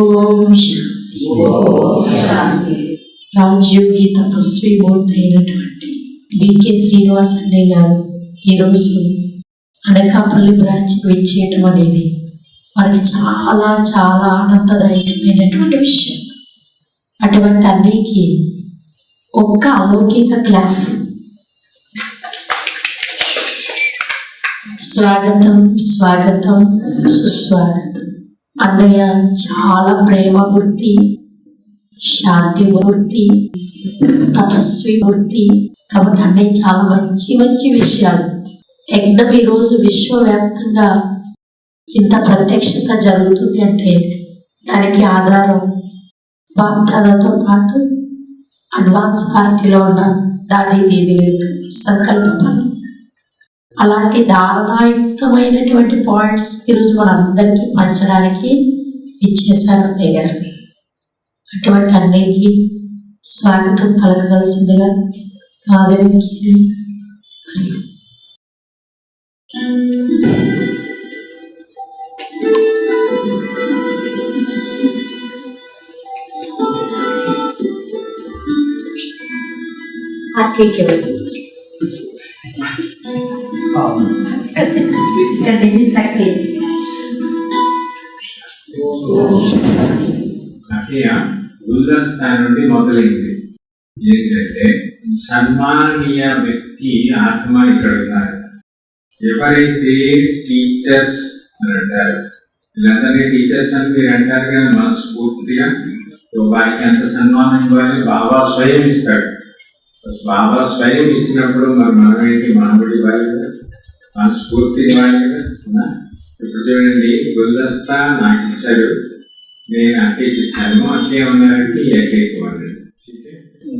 ఓం శాంతి రాజ్యోగి తపస్వి మూర్తి అయినటువంటి బికే శ్రీనివాస్ అన్నయ్య గారు ఈరోజు అనకాపల్లి బ్రాంచ్కి వచ్చేయటం అనేది వారికి చాలా చాలా ఆనందదాయకమైనటువంటి విషయం. అటువంటి అన్నయ్యకి ఒక్క అలౌకిక క్లాప్. స్వాగతం స్వాగతం సుస్వాగతం. అన్నయ్య చాలా ప్రేమ వృత్తి శాంతి వృత్తి తపస్వి మూర్తి కాబట్టి అన్నయ్య చాలా మంచి మంచి విషయాలు. యజ్ఞం ఈరోజు విశ్వవ్యాప్తంగా ఇంత ప్రత్యక్షత జరుగుతుంది అంటే దానికి ఆధారం వాగ్దాలతో పాటు అడ్వాన్స్ పార్టీలో ఉన్న దాది దీది సంకల్ప. అలాంటి దారుణాయుక్తమైనటువంటి పాయింట్స్ ఈరోజు మనందరికీ పంచడానికి ఇచ్చేశారు అన్నయ్య గారు. అటువంటి అన్నయ్యకి స్వాగతం పలకవలసిందిగా మాధవికి మరియు ఆర్టీకి వెళ్ళి ఇక్కడ ఢిల్లీ తక్కువ అట్లా గుల్దస్తా నుండి మొదలైంది ఏంటంటే సన్మానీయ వ్యక్తి ఆత్మ ఇక్కడ ఉన్నారు ఎవరైతే టీచర్స్ అని అంటారు వీళ్ళందరినీ టీచర్స్ అని మీరు అంటారు కానీ మనస్ఫూర్తిగా సో వారికి ఎంత సన్మానం ఇవ్వాలి బాబా స్వయం ఇస్తాడు బాబా స్వయం ఇచ్చినప్పుడు మరి మనం ఏంటి మనబడి ఇవ్వాలి కదా మనస్ఫూర్తి ఇవ్వాలి కదా ఇప్పుడు చూడండి గుల్దస్తా నాకు ఇచ్చారు నేను అక్కే ఇచ్చాను అక్కే ఉన్నారంటే ఈ అకేక్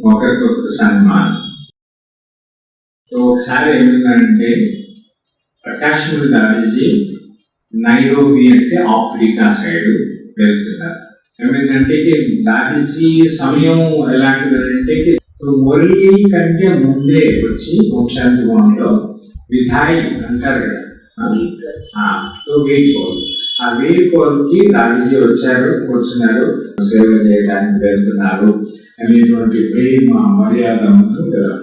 ఒకరికొకరు సన్మానం. ఒకసారి ఏమైందంటే ప్రకాశం దాదాజీ నైరోబి అంటే ఆఫ్రికా సైడ్ వెళ్తున్నారు. ఏమైందంటే దాదాజీ సమయం ఎలాంటిదంటే మురళి కంటే ముందే వచ్చి మోక్షాంతి భవన్లో విధాయి అంటారు కదా? ఆ, సో ఆ వీడిపోలకి గాంధీజీ వచ్చారు కూర్చున్నారు సేవ చేయడానికి వెళ్తున్నారు అనేటువంటి ప్రేమ మర్యాద ఉంటుంది కదా.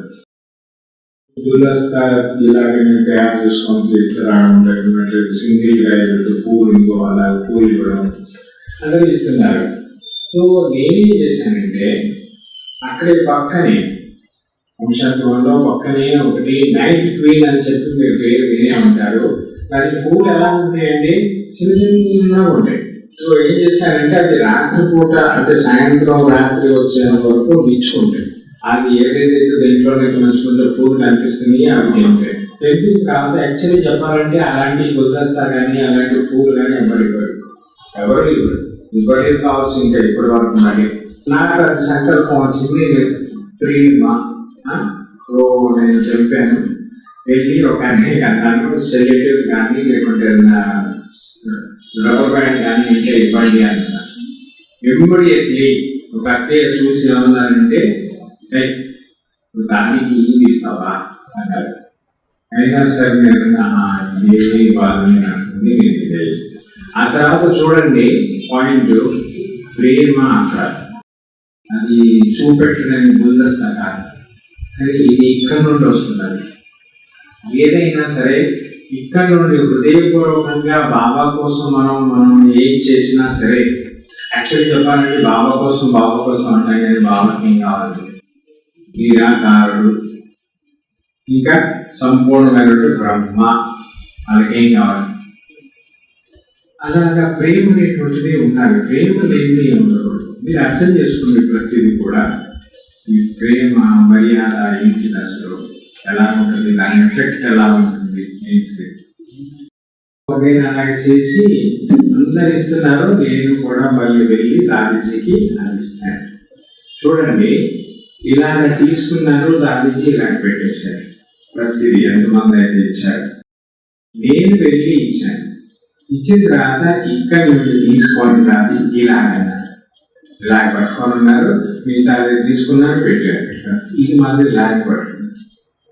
ఇలాగనే తయారు చేసుకొని రావడం లేకపోతే సింగిల్గా వెళ్తూ పూలు ఇంకో అలా పూలు ఇవ్వడం అందరూ ఇస్తున్నారు. సో నేనేం చేశానంటే అక్కడే పక్కనే. వంశత్వంలో పక్కనే ఒకటి నైట్ క్వీన్ అని చెప్పి మీరు పేరు వినే ఉంటారు. దాని పూలు ఎలా ఉంటాయండి? చిన్న చిన్నగా ఉంటాయి. సో ఏం చేశారంటే అది రాత్రిపూట అంటే సాయంత్రం రాత్రి వచ్చేంత వరకు బీచుకుంటాయి అది ఏదైతే దీంట్లోనైతే మంచుకుంటే పూలు కనిపిస్తుంది అవి తింటాయి తెంపిన తర్వాత యాక్చువల్లీ చెప్పాలంటే అలాంటి గుల్దస్తా కానీ అలాంటి పూలు కానీ ఎవరు ఇవ్వరు. ఎవరు ఇవ్వరు. ఇవ్వలేదు కావచ్చు ఇంకా ఇప్పటి వరకు మరి. నాకు అది సంకల్పం వచ్చింది ప్రియమా ఓ నేను చెప్పాను. వెళ్ళి ఒక అన్నయ్య అన్నాను సెలెక్టివ్ కానీ లేకుంటే రబ్బర్ బ్యాండ్ కానీ ఇంకా ఇవ్వండి అన్నా ఇమ్మీడియట్లీ ఒక అత్తయ్య చూసి ఏమన్నానంటే దానికి ఇది ఇస్తావా? అన్నారు. అయినా సరే నేను "ఆహా, ఇదేమి అంటుంది నేను ఇదే ఆ తర్వాత చూడండి పాయింట్ ప్రేమ అంటారు. అది చూపెట్టడానికి గుల్దస్తా కాదు. కానీ ఇది ఇక్కడ నుండి వస్తున్నది. ఏదైనా సరే ఇక్కడ నుండి హృదయపూర్వకంగా బాబా కోసం మనం మనం ఏం చేసినా సరే యాక్చువల్లీ చెప్పాలంటే బాబా కోసం బాబా కోసం అంటాం కానీ బాబాకి ఏం కావాలి? నిరాకారుడు. ఇంకా సంపూర్ణమైనటువంటి బ్రహ్మ వాళ్ళకి ఏం కావాలి? అలాగా ప్రేమ అనేటువంటిది ఉండాలి. ప్రేమ లేనిది ఉండకూడదు మీరు అర్థం చేసుకునే ప్రతిదీ కూడా ఈ ప్రేమ మర్యాద ఏంటి అసలు ఎలా ఉంటుంది దాని ఎఫెక్ట్ ఎలా ఉంటుంది ఏంటి నేను అలాగే చేసి అందరు ఇస్తున్నారు నేను కూడా మళ్ళీ వెళ్ళి దాదిజీకి అందిస్తాను. చూడండి ఇలాగ తీసుకున్నారు దాదిజీ ఇలాగ పెట్టేశారు. ప్రతిదీ ఎంతమంది అయితే ఇచ్చారు. నేను వెళ్ళి ఇచ్చాను. ఇచ్చిన తర్వాత ఇక్కడ నుండి తీసుకోండి దాది ఇలాగన్నారు ఇలా పట్టుకొని ఉన్నారు. మిగతా తీసుకున్నారు పెట్టారు. ఇది మాత్రం లాగి పట్టుకున్నారు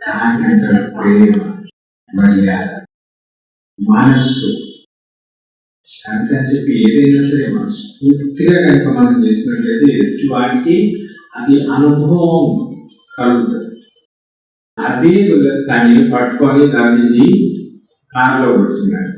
దాని అంటారు ప్రేమ మర్యాద మనస్సు. అందుకని చెప్పి ఏదైనా సరే మనస్ఫూర్తిగా కనుక మనం చేసినట్లయితే ఎదుటి వారికి అది అనుభవం కలుగుతుంది. అదే దాన్ని పట్టుకొని దాని కారులో కూర్చున్నాడు